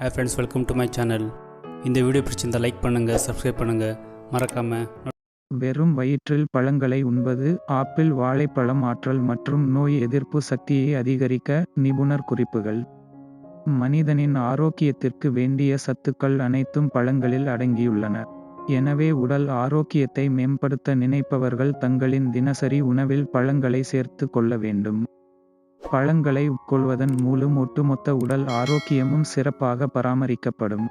Hey friends welcome to my channel இந்த video பிடிச்சிருந்தால் like பண்ணுங்கள் சப்ஸ்கிரைப் பண்ணுங்கள் மறக்காமல் வெறும் வயிற்றில் பழங்களை உண்பது ஆப்பிள் வாழைப்பழம் ஆற்றல் மற்றும் நோய் எதிர்ப்பு சக்தியை அதிகரிக்க நிபுணர் குறிப்புகள். மனிதனின் ஆரோக்கியத்திற்கு வேண்டிய சத்துக்கள் அனைத்தும் பழங்களில் அடங்கியுள்ளன. எனவே உடல் ஆரோக்கியத்தை மேம்படுத்த நினைப்பவர்கள் தங்களின் தினசரி உணவில் பழங்களை சேர்த்து கொள்ள வேண்டும். பழங்களை உட்கொள்வதன் மூலம் ஒட்டுமொத்த உடல் ஆரோக்கியமும் சிறப்பாக பராமரிக்கப்படும்.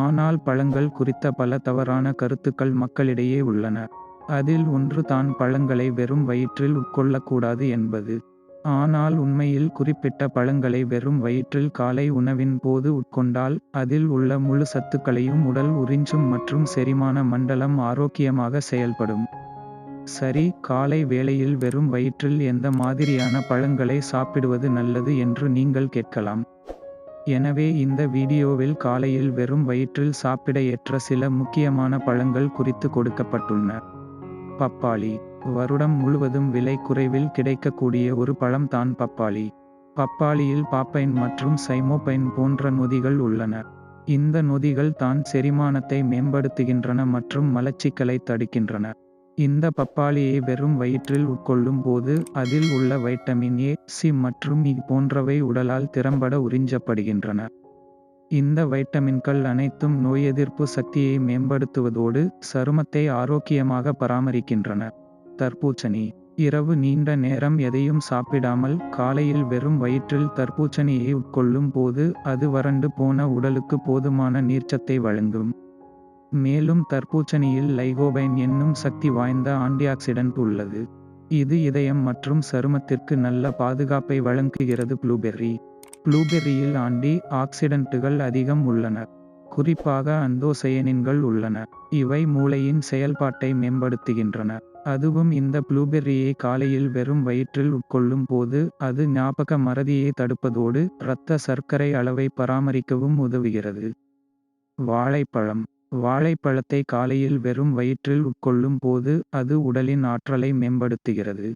ஆனால் பழங்கள் குறித்த பல தவறான கருத்துக்கள் மக்களிடையே உள்ளன. அதில் ஒன்று தான் பழங்களை வெறும் வயிற்றில் உட்கொள்ளக்கூடாது என்பது. ஆனால் உண்மையில் குறிப்பிட்ட பழங்களை வெறும் வயிற்றில் காலை உணவின் போது உட்கொண்டால் அதில் உள்ள முழு சத்துக்களையும் உடல் உறிஞ்சும் மற்றும் செரிமான மண்டலம் ஆரோக்கியமாக செயல்படும். சரி காலை வேளையில் வெறும் வயிற்றில் எந்த மாதிரியான பழங்களை சாப்பிடுவது நல்லது என்று நீங்கள் கேட்கலாம். எனவே இந்த வீடியோவில் காலையில் வெறும் வயிற்றில் சாப்பிட ஏற்ற சில முக்கியமான பழங்கள் குறித்து கொடுக்கப்பட்டுள்ளன. பப்பாளி. வருடம் முழுவதும் விலை குறைவில் கிடைக்கக்கூடிய ஒரு பழம் தான் பப்பாளி. பப்பாளியில் பாப்பைன் மற்றும் சைமோபைன் போன்ற நொதிகள் உள்ளன. இந்த நொதிகள் தான் செரிமானத்தை மேம்படுத்துகின்றன மற்றும் மலச்சிக்கலை தடுக்கின்றன. இந்த பப்பாளியை வெறும் வயிற்றில் உட்கொள்ளும் போது அதில் உள்ள வைட்டமின் ஏ சி மற்றும் இ போன்றவை உடலால் திறம்பட உறிஞ்சப்படுகின்றன. இந்த வைட்டமின்கள் அனைத்தும் நோய் எதிர்ப்பு சக்தியை மேம்படுத்துவதோடு சருமத்தை ஆரோக்கியமாக பராமரிக்கின்றன. தர்பூச்சணி இரவு நீண்ட நேரம் எதையும் சாப்பிடாமல் காலையில் வெறும் வயிற்றில் தர்பூச்சணியை உட்கொள்ளும் போது அது வறண்டு போன உடலுக்கு போதுமான நீர்ச்சத்தை வழங்கும். மேலும் தர்பூச்சணியில் லைகோபைன் என்னும் சக்தி வாய்ந்த ஆன்டிஆக்சிடென்ட் உள்ளது. இது இதயம் மற்றும் சருமத்திற்கு நல்ல பாதுகாப்பை வழங்குகிறது. ப்ளூபெர்ரி. ப்ளூபெர்ரியில் ஆண்டி ஆக்சிடென்ட்டுகள் அதிகம் உள்ளன. குறிப்பாக அந்தோசயனின்கள் உள்ளன. இவை மூளையின் செயல்பாட்டை மேம்படுத்துகின்றன. அதுவும் இந்த ப்ளூபெர்ரியை காலையில் வெறும் வயிற்றில் உட்கொள்ளும் போது அது ஞாபக மறதியை தடுப்பதோடு இரத்த சர்க்கரை அளவை பராமரிக்கவும் உதவுகிறது. வாழைப்பழம். வாழைப்பழத்தை காலையில் வெறும் வயிற்றில் உட்கொள்ளும் போது அது உடலின் ஆற்றலை மேம்படுத்துகிறது.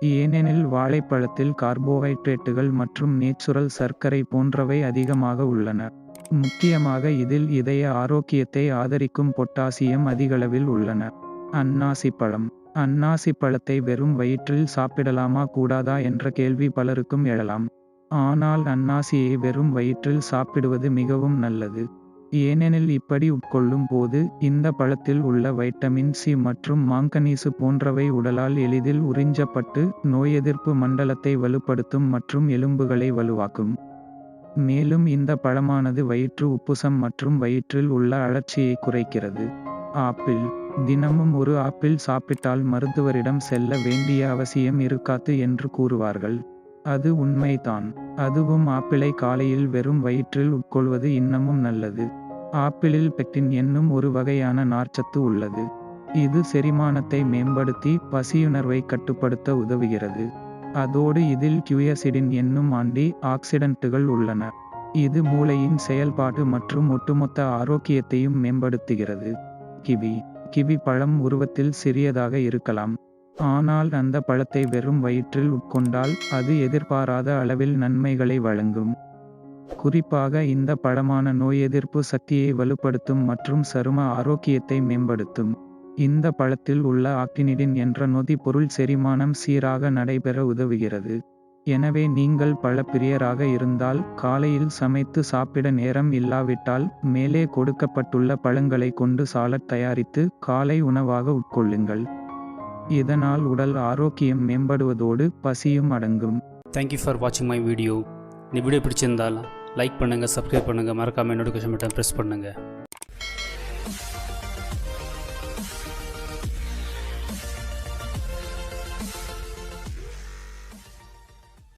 ஏனெனில் வாழைப்பழத்தில் கார்போஹைட்ரேட்டுகள் மற்றும் நேச்சுரல் சர்க்கரை போன்றவை அதிகமாக உள்ளன. முக்கியமாக இதில் இதய ஆரோக்கியத்தை ஆதரிக்கும் பொட்டாசியம் அதிகளவில் உள்ளன. அன்னாசி பழம். அன்னாசி பழத்தை வெறும் வயிற்றில் சாப்பிடலாமா கூடாதா என்ற கேள்வி பலருக்கும் எழலாம். ஆனால் அன்னாசியை வெறும் வயிற்றில் சாப்பிடுவது மிகவும் நல்லது. ஏனெனில் இப்படி உட்கொள்ளும் போது இந்த பழத்தில் உள்ள வைட்டமின் சி மற்றும் மாங்கனீசு போன்றவை உடலால் எளிதில் உறிஞ்சப்பட்டு நோய் எதிர்ப்பு மண்டலத்தை வலுப்படுத்தும் மற்றும் எலும்புகளை வலுவாக்கும். மேலும் இந்த பழமானது வயிற்று உப்புசம் மற்றும் வயிற்றில் உள்ள அழற்சியை குறைக்கிறது. ஆப்பிள். தினமும் ஒரு ஆப்பிள் சாப்பிட்டால் மருத்துவரிடம் செல்ல வேண்டிய அவசியம் இருக்காது என்று கூறுவார்கள். அது உண்மைதான். அதுவும் ஆப்பிளை காலையில் வெறும் வயிற்றில் உட்கொள்வது இன்னமும் நல்லது. ஆப்பிளில் பெக்டின் என்னும் ஒரு வகையான நார்ச்சத்து உள்ளது. இது செரிமானத்தை மேம்படுத்தி பசியுணர்வை கட்டுப்படுத்த உதவுகிறது. அதோடு இதில் கியூயசிடின் என்னும் ஆண்டி ஆக்சிடென்ட்டுகள் உள்ளன. இது மூளையின் செயல்பாடு மற்றும் ஒட்டுமொத்த ஆரோக்கியத்தையும் மேம்படுத்துகிறது. கிவி கிவி பழம் உருவத்தில் சிறியதாக இருக்கலாம். ஆனால் அந்த பழத்தை வெறும் வயிற்றில் உட்கொண்டால் அது எதிர்பாராத அளவில் நன்மைகளை வழங்கும். குறிப்பாக இந்த பழமான நோய் எதிர்ப்பு சக்தியை வலுப்படுத்தும் மற்றும் சரும ஆரோக்கியத்தை மேம்படுத்தும். இந்த பழத்தில் உள்ள ஆக்டினிடின் என்ற நொதி பொருள் செரிமானம் சீராக நடைபெற உதவுகிறது. எனவே நீங்கள் பழப்பிரியராக இருந்தால் காலையில் சமைத்து சாப்பிட நேரம் இல்லாவிட்டால் மேலே கொடுக்கப்பட்டுள்ள பழங்களை கொண்டு சாலட் தயாரித்து காலை உணவாக உட்கொள்ளுங்கள். இதனால் உடல் ஆரோக்கியம் மேம்படுவதோடு பசியும் அடங்கும். தேங்க்யூ ஃபார் வாட்சிங் மை வீடியோ இந்த வீடியோ பிடிச்சிருந்தால் லைக் பண்ணுங்கள் சப்ஸ்கிரைப் பண்ணுங்கள் மறக்காமல் நோட்டிஃபிகேஷன் பட்டன் ப்ரெஸ் பண்ணுங்கள்